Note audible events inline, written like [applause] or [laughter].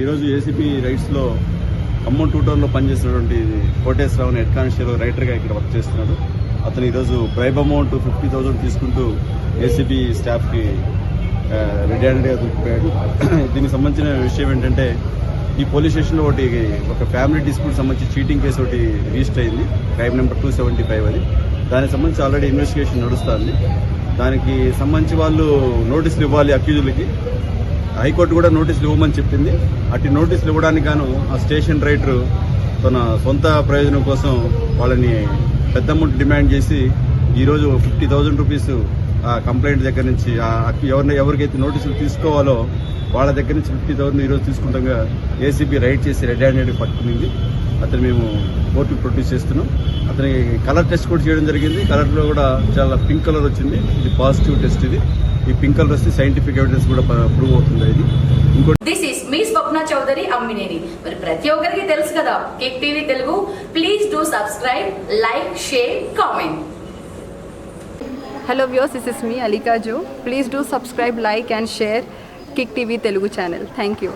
ఈరోజు ఏసీపీ రైట్స్లో ఖమ్మం టూటర్లో పనిచేసినటువంటి Koteswararao head constable రైటర్గా ఇక్కడ వర్క్ చేస్తున్నాడు. అతను ఈరోజు బ్రైబ్ అమౌంట్ ఫిఫ్టీ థౌసండ్ తీసుకుంటూ ఏసీబీ స్టాఫ్కి రెడీ హ్యాండ్గా దొరికిపోయాడు. [clears throat] దీనికి సంబంధించిన విషయం ఏంటంటే ఈ పోలీస్ స్టేషన్లో ఒకటి ఒక ఫ్యామిలీ డిస్ప్యూట్ సంబంధించి చీటింగ్ కేసు ఒకటి రిజిస్టర్ అయింది. Crime number two seventy five అది. దానికి సంబంధించి ఆల్రెడీ ఇన్వెస్టిగేషన్ నడుస్తుంది. దానికి సంబంధించి వాళ్ళు నోటీసులు ఇవ్వాలి అక్యూజులకి. హైకోర్టు కూడా నోటీసులు ఇవ్వమని చెప్పింది. అటు నోటీసులు ఇవ్వడానికి గాను ఆ స్టేషన్ రైటర్ తన సొంత ప్రయోజనం కోసం వాళ్ళని పెద్ద అమౌంట్ డిమాండ్ చేసి ఈరోజు ఫిఫ్టీ థౌజండ్ రూపీస్ ఆ కంప్లైంట్ దగ్గర నుంచి ఆ ఎవరిని ఎవరికైతే నోటీసులు తీసుకోవాలో వాళ్ళ దగ్గర నుంచి ఫిఫ్టీ థౌసండ్ ఈరోజు తీసుకుంటాగా ఏసీబీ రైడ్ చేసి రెడ్ హ్యాండెడ్ పట్టుకునింది అతను మేము కోర్టుకు ప్రొడ్యూస్ చేస్తున్నాం. అతనికి కలర్ టెస్ట్ కూడా చేయడం జరిగింది. కలర్లో కూడా చాలా పింక్ కలర్ వచ్చింది. ఇది పాజిటివ్ టెస్ట్ ఇది. ఈ పింక్ కలర్ వస్తే సైంటిఫిక్ ఎవిడెన్స్ కూడా ప్రూవ్ అవుతుంది ఇది ఇంకోటి this is me Swapna Chowdary Ammineni మరి ప్రతి ఒక్కరికి తెలుసు కదా cake TV Telugu please do subscribe like share comment Hello viewers, this is me Alika Jo. Please do subscribe, like and share Kick TV Telugu channel. Thank you.